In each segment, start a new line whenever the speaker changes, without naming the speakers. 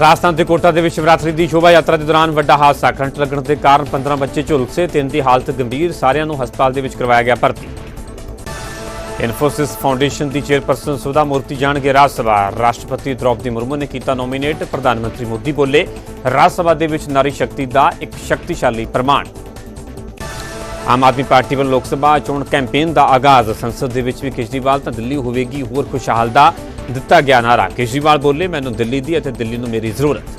ਰਾਜਸਥਾਨ ਦੇ ਕੋਟਾ ਦੇ ਵਿੱਚ ਸ਼ਿਵਰਾਤਰੀ ਦੀ ਸ਼ੋਭਾ ਯਾਤਰਾ ਦੇ ਦੌਰਾਨ ਵੱਡਾ ਹਾਦਸਾ। ਕਰੰਟ ਲੱਗਣ ਦੇ ਕਾਰਨ 15 ਬੱਚੇ ਝੁਲਸੇ ਤਿੰਨ ਦੀ ਹਾਲਤ ਗੰਭੀਰ, ਸਾਰਿਆਂ ਨੂੰ ਹਸਪਤਾਲ ਦੇ ਵਿੱਚ ਕਰਵਾਇਆ ਗਿਆ ਭਰਤੀ। ਇਨਫੋਸਿਸ ਫਾਊਂਡੇਸ਼ਨ ਦੀ ਚੇਅਰਪਰਸਨ ਸੁਧਾ ਮੂਰਤੀ ਜਾਣਗੇ ਰਾਜ ਸਭਾ। ਰਾਸ਼ਟਰਪਤੀ ਦ੍ਰੌਪਦੀ ਮੁਰਮੂ ਨੇ ਕੀਤਾ ਨੋਮੀਨੇਟ। ਪ੍ਰਧਾਨ ਮੰਤਰੀ ਮੋਦੀ ਬੋਲੇ, ਰਾਜ ਸਭਾ ਦੇ ਵਿੱਚ ਨਾਰੀ ਸ਼ਕਤੀ ਦਾ ਇੱਕ ਸ਼ਕਤੀਸ਼ਾਲੀ ਪ੍ਰਮਾਣ। ਆਮ ਆਦਮੀ ਪਾਰਟੀ ਵੱਲੋਂ ਲੋਕ ਸਭਾ ਚੋਣ ਕੈਂਪੇਨ ਦਾ ਆਗਾਜ਼। ਸੰਸਦ ਦੇ ਵਿੱਚ ਵੀ ਕੇਜਰੀਵਾਲ ਤਾਂ ਦਿੱਲੀ ਹੋਵੇਗੀ, ਹੋਰ ਖੁਸ਼ਹਾਲ ਦਾ ਦਿੱਤਾ ਗਿਆ ਨਾਰਾ ਕੇਜਰੀਵਾਲ ਬੋਲੇ, ਮੈਨੂੰ ਦਿੱਲੀ ਦੀ ਅਤੇ ਦਿੱਲੀ ਨੂੰ ਮੇਰੀ ਜ਼ਰੂਰਤ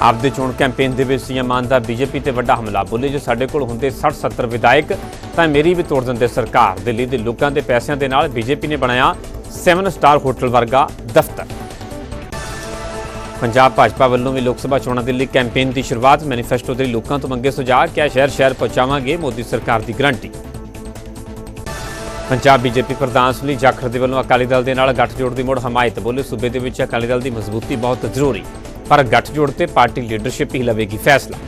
ਆਪਦੇ ਚੋਣ ਕੈਂਪੇਨ ਦੇ ਵਿੱਚ ਸੀਐਮ ਮਾਨ ਦਾ ਬੀਜੇਪੀ ਤੇ ਵੱਡਾ ਹਮਲਾ। ਬੋਲੇ, ਜੇ ਸਾਡੇ ਕੋਲ ਹੁੰਦੇ 60 70 ਵਿਧਾਇਕ, ਤਾਂ ਮੇਰੀ ਵੀ ਤੋੜ ਦਿੰਦੇ ਸਰਕਾਰ। ਦਿੱਲੀ ਦੇ ਲੋਕਾਂ ਦੇ ਪੈਸਿਆਂ ਦੇ ਨਾਲ ਬੀਜੇਪੀ ਨੇ ਬਣਾਇਆ 7 ਸਟਾਰ ਹੋਟਲ ਵਰਗਾ ਦਫ਼ਤਰ। ਪੰਜਾਬ ਭਾਜਪਾ ਵੱਲੋਂ ਵੀ ਲੋਕ ਸਭਾ ਚੋਣਾਂ ਦੇ ਲਈ ਕੈਂਪੇਨ ਦੀ ਸ਼ੁਰੂਆਤ। ਮੈਨੀਫੈਸਟੋ ਦੇ ਲੋਕਾਂ ਤੋਂ ਮੰਗੇ ਸੁਝਾਅ ਕਿਹਾ ਸ਼ਹਿਰ ਸ਼ਹਿਰ ਪਹੁੰਚਾਵਾਂਗੇ? ਮੋਦੀ ਸਰਕਾਰ ਦੀ ਗਰੰਟੀ। ਪੰਜਾਬ ਬੀਜੇਪੀ ਪ੍ਰਧਾਨ ਸੁਨੀਲ ਜਾਖੜ ਦੇ ਵੱਲੋਂ ਅਕਾਲੀ ਦਲ ਦੇ ਨਾਲ ਗੱਠਜੋੜ ਦੀ ਮੁੜ ਹਮਾਇਤ ਬੋਲੇ ਸੂਬੇ ਦੇ ਵਿੱਚ ਅਕਾਲੀ ਦਲ ਦੀ ਮਜ਼ਬੂਤੀ ਬਹੁਤ ਜ਼ਰੂਰੀ, ਪਰ ਗੱਠਜੋੜ ਤੇ ਪਾਰਟੀ ਲੀਡਰਸ਼ਿਪ ਹੀ ਲਵੇਗੀ ਫੈਸਲਾ।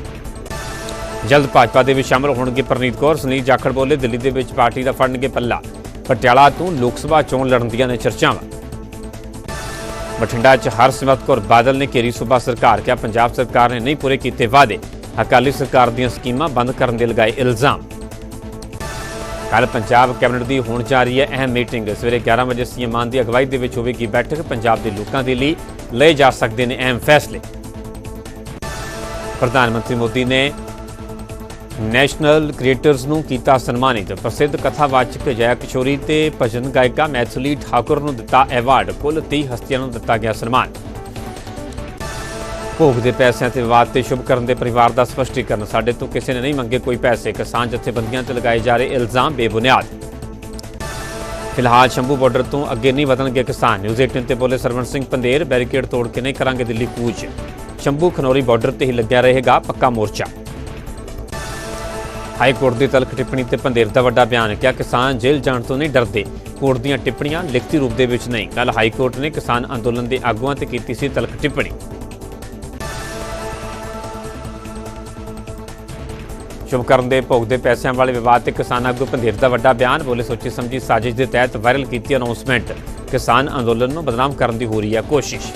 ਜਲਦ ਭਾਜਪਾ ਦੇ ਵਿੱਚ ਸ਼ਾਮਲ ਹੋਣਗੇ ਪ੍ਰਨੀਤ ਕੌਰ, ਸੁਨੀਲ ਜਾਖੜ ਬੋਲੇ ਦਿੱਲੀ ਦੇ ਵਿੱਚ ਪਾਰਟੀ ਦਾ ਫੜਨਗੇ ਪੱਲਾ, ਪਟਿਆਲਾ ਤੋਂ ਲੋਕ ਸਭਾ ਚੋਣ ਲੜਨ ਦੀਆਂ ਨੇ ਚਰਚਾਵਾਂ। ਬਠਿੰਡਾ 'ਚ ਹਰਸਿਮਰਤ ਕੌਰ ਬਾਦਲ ਨੇ ਘੇਰੀ ਸੂਬਾ ਸਰਕਾਰ, ਕਿਹਾ ਪੰਜਾਬ ਸਰਕਾਰ ਨੇ ਨਹੀਂ ਪੂਰੇ ਕੀਤੇ ਵਾਅਦੇ, ਅਕਾਲੀ ਸਰਕਾਰ ਦੀਆਂ ਸਕੀਮਾਂ ਬੰਦ ਕਰਨ ਦੇ ਲਗਾਏ ਇਲਜ਼ਾਮ। ਕੱਲ ਪੰਜਾਬ ਕੈਬਨਿਟ ਦੀ ਹੋਣ ਜਾ ਰਹੀ ਹੈ ਅਹਿਮ ਮੀਟਿੰਗ। ਸਵੇਰੇ 11 ਵਜੇ ਸੀਐਮ ਮਾਨ ਦੀ ਅਗਵਾਈ ਦੇ ਵਿੱਚ ਹੋਵੇਗੀ ਬੈਠਕ। ਪੰਜਾਬ ਦੇ ਲੋਕਾਂ ਦੇ ਲਈ ਲਏ ਜਾ ਸਕਦੇ ਨੇ ਅਹਿਮ ਫੈਸਲੇ। ਪ੍ਰਧਾਨ ਮੰਤਰੀ ਮੋਦੀ ਨੇ ਨੈਸ਼ਨਲ ਕ੍ਰੀਏਟਰਸ ਨੂੰ ਕੀਤਾ ਸਨਮਾਨਿਤ। ਪ੍ਰਸਿੱਧ ਕਥਾਵਾਚਕ ਜੈ ਕਿਸ਼ੋਰੀ ਤੇ ਭਜਨ ਗਾਇਕਾ ਮੈਥਿਲੀ ਠਾਕੁਰ ਨੂੰ ਦਿੱਤਾ ਐਵਾਰਡ। ਕੁੱਲ 30 ਹਸਤੀਆਂ ਨੂੰ ਦਿੱਤਾ ਗਿਆ ਸਨਮਾਨ। ਭੋਗ ਦੇ ਪੈਸਿਆਂ ਤੇ ਵਿਵਾਦ ਤੇ ਸ਼ੁਭ ਕਰਨ ਦੇ ਪਰਿਵਾਰ ਦਾ ਸਪਸ਼ਟੀਕਰਨ। ਸਾਡੇ ਤੋਂ ਕਿਸੇ ਨੇ ਨਹੀਂ ਮੰਗੇ ਕੋਈ ਪੈਸੇ। ਕਿਸਾਨ ਜਥੇਬੰਦੀਆਂ ਤੇ ਲਗਾਏ ਜਾ ਰਹੇ ਇਲਜ਼ਾਮ ਬੇਬੁਨਿਆਦ। ਫਿਲਹਾਲ ਸ਼ੰਭੂ ਬਾਰਡਰ ਤੋਂ ਅੱਗੇ ਨਹੀਂ ਵਧਣਗੇ ਕਿਸਾਨ। ਨਿਊਜ਼ 18 ਤੇ ਬੋਲੇ ਸਰਵਣ ਸਿੰਘ ਪੰਦੇਰ ਬੈਰੀਕੇਡ ਤੋੜ ਕੇ ਨਹੀਂ ਕਰਾਂਗੇ ਦਿੱਲੀ ਕੂਚ। ਸ਼ੰਭੂ ਖਨੌਰੀ ਬਾਰਡਰ ਤੇ ਹੀ ਲੱਗਿਆ ਰਹੇਗਾ ਪੱਕਾ ਮੋਰਚਾ। ਹਾਈ ਕੋਰਟ ਦੀ ਤਲਖ ਟਿੱਪਣੀ ਤੇ ਪੰਦੇਰ ਦਾ ਵੱਡਾ ਬਿਆਨ। ਕਿਹਾ ਕਿਸਾਨ ਜੇਲ੍ਹ ਜਾਣ ਤੋਂ ਨਹੀਂ ਡਰਦੇ। ਕੋਰਟ ਦੀਆਂ ਟਿੱਪਣੀਆਂ ਲਿਖਤੀ ਰੂਪ ਦੇ ਵਿੱਚ ਨਹੀਂ। ਕੱਲ ਹਾਈ ਕੋਰਟ ਨੇ ਕਿਸਾਨ ਅੰਦੋਲਨ ਦੇ ਆਗੂਆਂ ਤੇ ਕੀਤੀ ਸੀ ਤਲਖ ਟਿੱਪਣੀ। ਸ਼ੁਭਕਰਨ ਦੇ ਭੋਗ ਦੇ ਪੈਸਿਆਂ ਵਾਲੇ ਵਿਵਾਦ ਤੇ ਕਿਸਾਨ ਆਗੂ ਪੰਦੇਰ ਦਾ ਵੱਡਾ ਬਿਆਨ, ਬੋਲੇ ਸੋਚੀ ਸਮਝੀ ਸਾਜ਼ਿਸ਼ ਦੇ ਤਹਿਤ ਵਾਇਰਲ ਕੀਤੀ ਅਨਾਉਂਸਮੈਂਟ ਕਿਸਾਨ ਅੰਦੋਲਨ ਨੂੰ ਬਦਨਾਮ ਕਰਨ ਦੀ ਹੋ ਰਹੀ ਹੈ ਕੋਸ਼ਿਸ਼।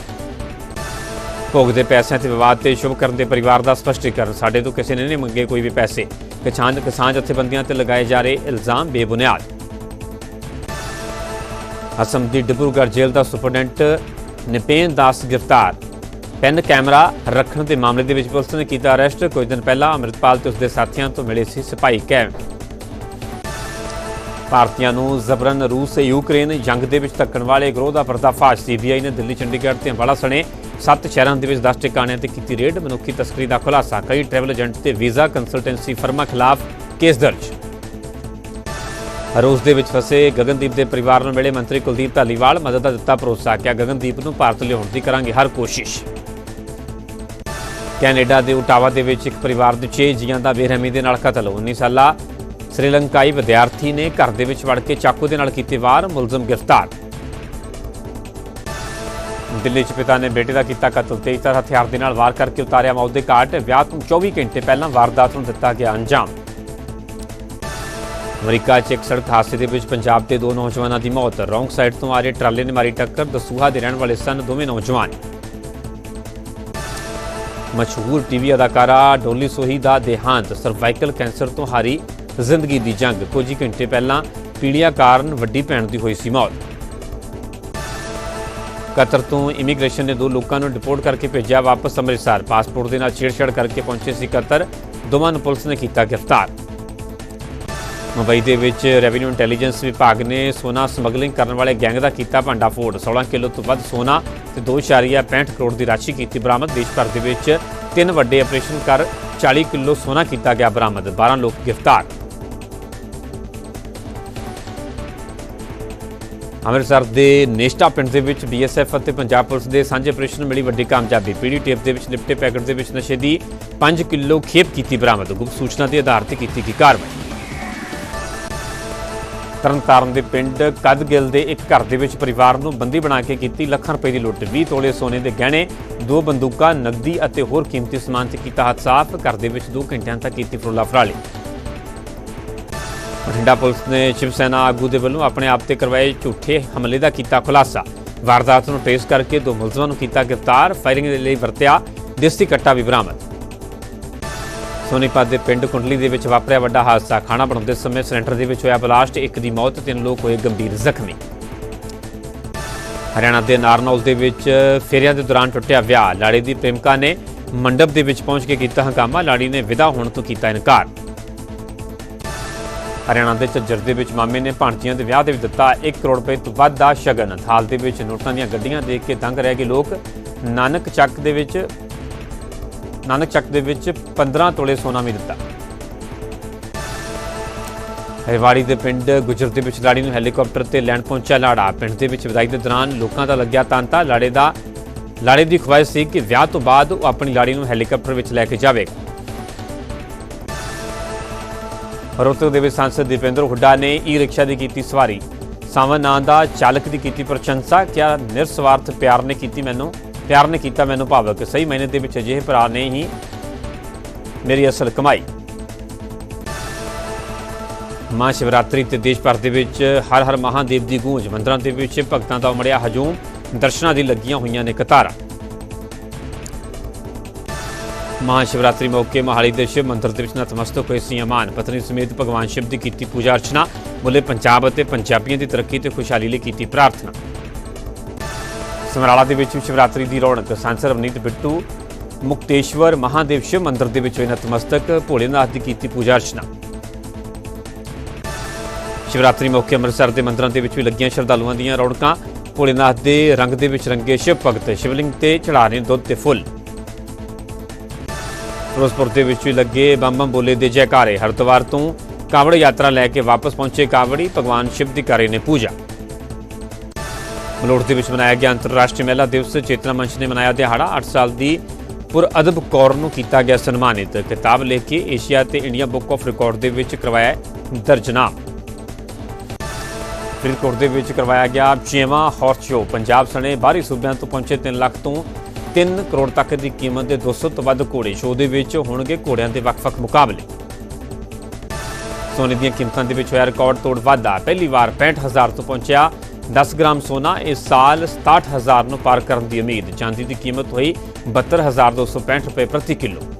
ਭੋਗ ਦੇ ਪੈਸਿਆਂ ਤੇ ਵਿਵਾਦ ਤੇ ਸ਼ੁਭਕਰਨ ਦੇ ਪਰਿਵਾਰ ਦਾ ਸਪਸ਼ਟੀਕਰਨ। ਸਾਡੇ ਤੋਂ ਕਿਸੇ ਨੇ ਨਹੀਂ ਮੰਗੇ ਕੋਈ ਵੀ ਪੈਸੇ। ਕਿਸਾਨ ਕਿਸਾਨ ਜਥੇਬੰਦੀਆਂ ਤੇ ਲਗਾਏ ਜਾ ਰਹੇ ਇਲਜ਼ਾਮ ਬੇਬੁਨਿਆਦ। ਅਸਮ ਦੀ ਡਿਬਰੂਗੜ੍ਹ ਜੇਲ੍ਹ ਦਾ ਸੁਪਰਡੈਂਟ ਨਿਪੇਨ ਦਾਸ ਗ੍ਰਿਫਤਾਰ। ਪੈਨ ਕੈਮਰਾ ਰੱਖਣ ਦੇ ਮਾਮਲੇ ਦੇ ਵਿੱਚ ਪੁਲਿਸ ਨੇ ਕੀਤਾ ਅਰੈਸਟ। ਕੁਝ ਦਿਨ ਪਹਿਲਾਂ ਅੰਮ੍ਰਿਤਪਾਲ ਤੇ ਉਸਦੇ ਸਾਥੀਆਂ ਤੋਂ ਮਿਲੇ ਸੀ ਸਿਪਾਹੀ ਕੈਂਪ ਭਾਰਤੀਆਂ ਨੂੰ ਜ਼ਬਰਨ ਰੂਸ ਤੇ ਯੂਕਰੇਨ ਜੰਗ ਦੇ ਵਿੱਚ ਧੱਕਣ ਵਾਲੇ ਗਰੋਹ ਦਾ ਪਰਦਾਫਾਸ਼। ਸੀਬੀਆਈ ਨੇ ਦਿੱਲੀ, ਚੰਡੀਗੜ੍ਹ ਤੇ ਅੰਬਾਲਾ ਸਣੇ ਸੱਤ ਸ਼ਹਿਰਾਂ ਦੇ ਵਿੱਚ 10 ਟਿਕਾਣਿਆਂ ਤੇ ਕੀਤੀ ਰੇਡ। ਮਨੁੱਖੀ ਤਸਕਰੀ ਦਾ ਖੁਲਾਸਾ। ਕਈ ਟਰੈਵਲ ਏਜੰਟ ਤੇ ਵੀਜ਼ਾ ਕੰਸਲਟੈਂਸੀ ਫਰਮਾਂ ਖਿਲਾਫ ਕੇਸ ਦਰਜ। ਰੂਸ ਦੇ ਵਿੱਚ ਫਸੇ ਗਗਨਦੀਪ ਦੇ ਪਰਿਵਾਰ ਨੂੰ ਮਿਲੇ ਮੰਤਰੀ ਕੁਲਦੀਪ ਧਾਲੀਵਾਲ। ਮਦਦ ਦਾ ਦਿੱਤਾ ਭਰੋਸਾ। ਕਿਹਾ ਗਗਨਦੀਪ ਨੂੰ ਭਾਰਤ ਲਿਆਉਣ ਦੀ ਕਰਾਂਗੇ ਹਰ ਕੋਸ਼ਿਸ਼। ਕੈਨੇਡਾ ਦੇ ਉਟਾਵਾ ਦੇ ਵਿੱਚ ਇੱਕ ਪਰਿਵਾਰ ਦੇ 6 ਜੀਆਂ ਦਾ ਬੇਰਹਿਮੀ ਦੇ ਨਾਲ ਕਤਲ 19 ਸਾਲਾ। ਸ੍ਰੀਲੰਕਾਈ ਵਿਦਿਆਰਥੀ ਨੇ ਘਰ ਦੇ ਵਿੱਚ ਵੜ ਕੇ ਚਾਕੂ ਦੇ ਨਾਲ ਕੀਤੀ ਵਾਰ ਮੁਲਜ਼ਮ ਗ੍ਰਿਫਤਾਰ। ਦਿੱਲੀ 'ਚ ਪਿਤਾ ਨੇ ਬੇਟੇ ਦਾ ਕੀਤਾ ਕਤਲ ਤੇਜ਼ਧਾਰ ਹਥਿਆਰ ਦੇ ਨਾਲ ਵਾਰ ਕਰਕੇ ਉਤਾਰਿਆ ਮੌਤ ਦੇ ਘਾਟ। ਵਿਆਹ ਤੋਂ 24 ਘੰਟੇ ਪਹਿਲਾਂ ਵਾਰਦਾਤ ਨੂੰ ਦਿੱਤਾ ਗਿਆ ਅੰਜਾਮ। ਅਮਰੀਕਾ 'ਚ ਇੱਕ ਸੜਕ ਹਾਦਸੇ ਦੇ ਵਿੱਚ ਪੰਜਾਬ ਦੇ ਦੋ ਨੌਜਵਾਨਾਂ ਦੀ ਮੌਤ। ਰੌਂਗ ਸਾਈਡ ਤੋਂ ਆ ਰਹੇ ਟਰਾਲੇ ਨੇ ਮਾਰੀ ਟੱਕਰ। ਦਸੂਹਾ ਦੇ ਰਹਿਣ ਵਾਲੇ ਸਨ ਦੋਵੇਂ ਨੌਜਵਾਨ। ਮਸ਼ਹੂਰ ਟੀਵੀ ਅਦਾਕਾਰਾ ਡੋਲੀ ਸੋਹੀ ਦਾ ਦੇਹਾਂਤ, ਸਰਵਾਈਕਲ ਕੈਂਸਰ ਤੋਂ ਹਾਰੀ ਜ਼ਿੰਦਗੀ ਦੀ ਜੰਗ। ਕੁਝ ਘੰਟੇ ਪਹਿਲਾਂ ਪੀੜੀਆ ਕਾਰਨ ਵੱਡੀ ਭੈਣ ਦੀ ਹੋਈ ਸੀ ਮੌਤ। ਕਤਰ ਤੋਂ ਇਮੀਗ੍ਰੇਸ਼ਨ ਨੇ ਦੋ ਲੋਕਾਂ ਨੂੰ ਡਿਪੋਰਟ ਕਰਕੇ ਭੇਜਿਆ ਵਾਪਸ ਅੰਮ੍ਰਿਤਸਰ। ਪਾਸਪੋਰਟ ਦੇ ਨਾਲ ਛੇੜਛਾੜ ਕਰਕੇ ਪਹੁੰਚੇ ਸੀ ਕਤਰ। ਦੋਵਾਂ ਨੂੰ ਪੁਲਿਸ ਨੇ ਕੀਤਾ ਗ੍ਰਿਫਤਾਰ। ਮੁੰਬਈ ਦੇ ਵਿੱਚ ਰੈਵਨਿਊ ਇੰਟੈਲੀਜੈਂਸ ਵਿਭਾਗ ਨੇ ਸੋਨਾ ਸਮਗਲਿੰਗ ਕਰਨ ਵਾਲੇ ਗੈਂਗ ਦਾ ਕੀਤਾ ਭੰਡਾਫੋੜ 16 ਕਿਲੋ ਤੋਂ ਵੱਧ ਸੋਨਾ ਤੇ 2.65 ਕਰੋੜ ਦੀ ਰਾਸ਼ੀ ਕੀਤੀ ਬਰਾਮਦ। ਦੇਸ਼ ਭਰ ਦੇ ਵਿੱਚ ਤਿੰਨ ਵੱਡੇ ਆਪਰੇਸ਼ਨ ਕਰ 40 ਕਿਲੋ ਸੋਨਾ ਕੀਤਾ ਗਿਆ ਬਰਾਮਦ। 12 ਲੋਕ ਗ੍ਰਿਫਤਾਰ। ਅੰਮ੍ਰਿਤਸਰ ਦੇ ਨੇਸ਼ਟਾ ਪਿੰਡ ਦੇ ਵਿੱਚ ਬੀਐਸਐਫ ਅਤੇ ਪੰਜਾਬ ਪੁਲਿਸ ਦੇ ਸਾਂਝੇ ਆਪਰੇਸ਼ਨ ਨੂੰ ਮਿਲੀ ਵੱਡੀ ਕਾਮਯਾਬੀ। ਪੀੜੀ ਟੇਪ ਦੇ ਵਿੱਚ ਲਿਪਟੇ ਪੈਕਟ ਦੇ ਵਿੱਚ ਨਸ਼ੇ ਦੀ 5 ਕਿਲੋ ਖੇਪ ਕੀਤੀ ਬਰਾਮਦ। ਗੁਪਤ ਸੂਚਨਾ ਦੇ ਆਧਾਰ ਤੇ ਕੀਤੀ ਗਈ ਕਾਰਵਾਈ। ਤਰਨਤਾਰਨ ਦੇ ਪਿੰਡ ਕਦਗਿਲ ਦੇ ਇੱਕ ਘਰ ਦੇ ਵਿੱਚ ਪਰਿਵਾਰ ਨੂੰ ਬੰਦੀ ਬਣਾ ਕੇ ਕੀਤੀ ਲੱਖਾਂ ਰੁਪਏ ਦੀ ਲੁੱਟ। 20 ਤੋਲੇ ਸੋਨੇ ਦੇ ਗਹਿਣੇ, ਦੋ ਬੰਦੂਕਾਂ ਨਕਦੀ ਅਤੇ ਹੋਰ ਕੀਮਤੀ ਸਮਾਨ ਤੇ ਕੀਤਾ ਹੱਥ ਸਾਫ਼ ਘਰ ਦੇ ਵਿੱਚ 2 ਘੰਟਿਆਂ ਤੱਕ ਕੀਤੀ ਫਰੋਲਾ ਫਰਾਲੀ। ਬਠਿੰਡਾ ਪੁਲਿਸ ਨੇ ਸ਼ਿਵ ਸੈਨਾ ਆਗੂ ਦੇ ਵੱਲੋਂ ਆਪਣੇ ਆਪ ਤੇ ਕਰਵਾਏ ਝੂਠੇ ਹਮਲੇ ਦਾ ਕੀਤਾ ਖੁਲਾਸਾ। ਵਾਰਦਾਤ ਨੂੰ ਟ੍ਰੇਸ ਕਰਕੇ ਦੋ ਮੁਲਜ਼ਮਾਂ ਨੂੰ ਕੀਤਾ ਗ੍ਰਿਫਤਾਰ। ਫਾਇਰਿੰਗ ਦੇ ਲਈ ਵਰਤਿਆ ਦੇਸੀ ਕੱਟਾ ਵੀ ਬਰਾਮਦ। ਸੋਨੀਪਤ ਦੇ ਪਿੰਡ ਕੁੰਡਲੀ ਦੇ ਵਿੱਚ ਵਾਪਰਿਆ ਵੱਡਾ ਹਾਦਸਾ। ਖਾਣਾ ਬਣਾਉਂਦੇ ਸਮੇਂ ਸਿਲੰਡਰ ਦੇ ਵਿੱਚ ਹੋਇਆ ਬਲਾਸਟ, ਇੱਕ ਦੀ ਮੌਤ, ਤਿੰਨ ਲੋਕ ਹੋਏ ਗੰਭੀਰ ਜ਼ਖਮੀ। ਹਰਿਆਣਾ ਦੇ ਨਾਰਨੌਲ ਦੇ ਵਿੱਚ ਫੇਰਿਆਂ ਦੇ ਦੌਰਾਨ ਟੁੱਟਿਆ ਵਿਆਹ। ਲਾੜੀ ਦੀ ਪ੍ਰੇਮਿਕਾ ਨੇ ਮੰਡਪ ਦੇ ਵਿੱਚ ਪਹੁੰਚ ਕੇ ਕੀਤਾ ਹੰਗਾਮਾ। ਲਾੜੀ ਨੇ ਵਿਦਾ ਹੋਣ ਤੋਂ ਕੀਤਾ ਇਨਕਾਰ। ਹਰਿਆਣਾ ਦੇ ਝੱਜਰ ਦੇ ਵਿੱਚ ਮਾਮੇ ਨੇ ਭਾਣਜੀਆਂ ਦੇ ਵਿਆਹ ਦੇ ਵਿੱਚ ਦਿੱਤਾ 1 ਕਰੋੜ ਰੁਪਏ ਤੋਂ ਵੱਧ ਦਾ ਸ਼ਗਨ। ਹਾਲ ਦੇ ਵਿੱਚ ਨੋਟਾਂ ਦੀਆਂ ਗੱਡੀਆਂ ਦੇਖ ਕੇ ਦੰਗ ਰਹਿ ਗਏ ਲੋਕ। ਨਾਨਕ ਚੱਕ ਦੇ ਵਿੱਚ ਨਾਨਕ ਚੱਕ ਦੇ ਵਿੱਚ 15 ਤੋਲੇ ਸੋਨਾ ਵੀ ਦਿੱਤਾ। ਹਰਿਵਾੜੀ ਦੇ ਪਿੰਡ ਗੁਜਰ ਦੇ ਵਿੱਚ ਲਾੜੀ ਨੂੰ ਹੈਲੀਕਾਪਟਰ ਤੇ ਲੈਣ ਪਹੁੰਚਿਆ ਲਾੜਾ। ਪਿੰਡ ਦੇ ਵਿੱਚ ਵਿਦਾਈ ਦੇ ਦੌਰਾਨ ਲੋਕਾਂ ਦਾ ਲੱਗਿਆ ਤਾਂਤਾ। ਲਾੜੇ ਦਾ ਲਾੜੇ ਦੀ ਖੁਆਇਸ਼ ਸੀ ਕਿ ਵਿਆਹ ਤੋਂ ਬਾਅਦ ਉਹ ਆਪਣੀ ਲਾੜੀ ਨੂੰ ਹੈਲੀਕਾਪਟਰ ਵਿੱਚ ਲੈ ਕੇ ਜਾਵੇ। ਰੋਹਤਕ ਦੇ ਵਿੱਚ ਸੰਸਦ ਦੀਪੇਂਦਰ ਹੁੱਡਾ ਨੇ ਈ ਰਿਕਸ਼ਾ ਦੀ ਕੀਤੀ ਸਵਾਰੀ। ਸਾਵਨ ਨਾਂ ਦਾ ਚਾਲਕ ਦੀ ਕੀਤੀ ਪ੍ਰਸ਼ੰਸਾ। ਕਿਹਾ ਨਿਰਸਵਾਰਥ ਪਿਆਰ ਨੇ ਕੀਤੀ ਮੈਨੂੰ। ਪਿਆਰ ਨੇ ਕੀਤਾ ਮੈਨੂੰ ਭਾਵਕ। ਸਹੀ ਮਾਇਨੇ ਦੇ ਵਿੱਚ ਅਜਿਹੇ ਭਰਾ ਨੇ ਹੀ ਮੇਰੀ ਅਸਲ ਕਮਾਈ। ਮਹਾਂ ਸ਼ਿਵਰਾਤਰੀ ਤੇ ਦੇਸ਼ ਭਰ ਦੇ ਵਿੱਚ ਹਰ ਹਰ ਮਹਾਦੇਵ ਦੀ ਗੂੰਜ। ਮੰਦਰਾਂ ਦੇ ਵਿੱਚ ਭਗਤਾਂ ਦਾ ਉਮੜਿਆ ਹਜੂਮ। ਦਰਸ਼ਨਾਂ ਦੀ ਲੱਗੀਆਂ ਹੋਈਆਂ ਨੇ ਕਤਾਰਾਂ। ਮਹਾਂ ਸ਼ਿਵਰਾਤਰੀ ਮੌਕੇ ਮਹਾਲੀ ਦੇ ਸ਼ਿਵ ਮੰਦਿਰ ਦੇ ਵਿੱਚ ਨਤਮਸਤਕ ਹੋਏ ਸੀ ਅਮਾਨ ਪਤਨੀ ਸਮੇਤ ਭਗਵਾਨ ਸ਼ਿਵ ਦੀ ਕੀਤੀ ਪੂਜਾ ਅਰਚਨਾ। ਬੋਲੇ ਪੰਜਾਬ ਅਤੇ ਪੰਜਾਬੀਆਂ ਦੀ ਤਰੱਕੀ ਤੇ ਖੁਸ਼ਹਾਲੀ ਲਈ ਕੀਤੀ ਪ੍ਰਾਰਥਨਾ। ਸਮਰਾਲਾ ਦੇ ਵਿੱਚ ਸ਼ਿਵਰਾਤਰੀ ਦੀ ਰੌਣਕ। ਸੰਸਦ ਰਵਨੀਤ ਬਿੱਟੂ, ਮੁਕਤੇਸ਼ਵਰ ਮਹਾਦੇਵ ਸ਼ਿਵ ਮੰਦਿਰ ਦੇ ਵਿੱਚ ਹੋਏ ਨਤਮਸਤਕ ਭੋਲੇਨਾਥ ਦੀ ਕੀਤੀ ਪੂਜਾ ਅਰਚਨਾ। ਸ਼ਿਵਰਾਤਰੀ ਮੌਕੇ ਅੰਮ੍ਰਿਤਸਰ ਦੇ ਮੰਦਰਾਂ ਦੇ ਵਿੱਚ ਵੀ ਲੱਗੀਆਂ ਸ਼ਰਧਾਲੂਆਂ ਦੀਆਂ ਰੌਣਕਾਂ। ਭੋਲੇਨਾਥ ਦੇ ਰੰਗ ਦੇ ਵਿੱਚ ਰੰਗੇ ਸ਼ਿਵ ਭਗਤ, ਸ਼ਿਵਲਿੰਗ ਤੇ ਚੜਾ ਰਹੇ ਦੁੱਧ ਤੇ ਫੁੱਲ। ਫਿਰੋਜ਼ਪੁਰ ਦੇ ਵਿੱਚ ਵੀ ਲੱਗੇ ਬੰਮ ਬੋਲੇ ਦੇ ਜੈਕਾਰੇ। ਹਰਿਦੁਆਰ ਤੋਂ ਕਾਵੜ ਯਾਤਰਾ ਲੈ ਕੇ ਵਾਪਸ ਪਹੁੰਚੇ ਕਾਵੜੀ, ਭਗਵਾਨ ਸ਼ਿਵ ਦੀ ਕਰੇ ਨੇ ਪੂਜਾ। ਮਲੋਟ ਦੇ ਵਿੱਚ ਮਨਾਇਆ ਗਿਆ ਅੰਤਰਰਾਸ਼ਟਰੀ ਮਹਿਲਾ ਦਿਵਸ। ਚੇਤਨਾ ਮੰਚ ਨੇ ਮਨਾਇਆ ਦਿਹਾੜਾ। 8 ਸਾਲ ਦੀ ਪੁਰ ਅਦਬ ਕੌਰ ਨੂੰ ਕੀਤਾ ਗਿਆ ਸਨਮਾਨਿਤ। ਕਿਤਾਬ ਲਿਖ ਕੇ ਏਸ਼ੀਆ ਤੇ ਇੰਡੀਆ ਬੁੱਕ ਆਫ ਰਿਕਾਰਡ ਦੇ ਵਿੱਚ ਕਰਵਾਇਆ ਦਰਜਨਾਮ ਫਰੀਦਕੋਟ ਦੇ ਵਿੱਚ ਕਰਵਾਇਆ ਗਿਆ ਛੇਵਾਂ ਹਾਰਸ ਸ਼ੋਅ। ਪੰਜਾਬ ਸਣੇ ਬਾਹਰੀ ਸੂਬਿਆਂ ਤੋਂ ਪਹੁੰਚੇ 3 ਲੱਖ ਤੋਂ 3 ਕਰੋੜ ਤੱਕ ਦੀ ਕੀਮਤ ਦੇ 200 ਤੋਂ ਵੱਧ ਘੋੜੇ ਸ਼ੋਅ ਦੇ ਵਿੱਚ ਹੋਣਗੇ ਘੋੜਿਆਂ ਦੇ ਵੱਖ-ਵੱਖ ਮੁਕਾਬਲੇ। ਸੋਨੇ ਦੀਆਂ ਕੀਮਤਾਂ ਦੇ ਵਿੱਚ ਹੋਇਆ ਰਿਕਾਰਡ ਤੋੜ ਵਾਧਾ। ਪਹਿਲੀ ਵਾਰ 65000 ਤੋਂ ਪਹੁੰਚਿਆ 10 ਗ੍ਰਾਮ ਸੋਨਾ ਇਸ ਸਾਲ 67000 ਨੂੰ ਪਾਰ ਕਰਨ ਦੀ ਉਮੀਦ। ਚਾਂਦੀ ਦੀ ਕੀਮਤ ਹੋਈ 72265 ਰੁਪਏ ਪ੍ਰਤੀ ਕਿਲੋ।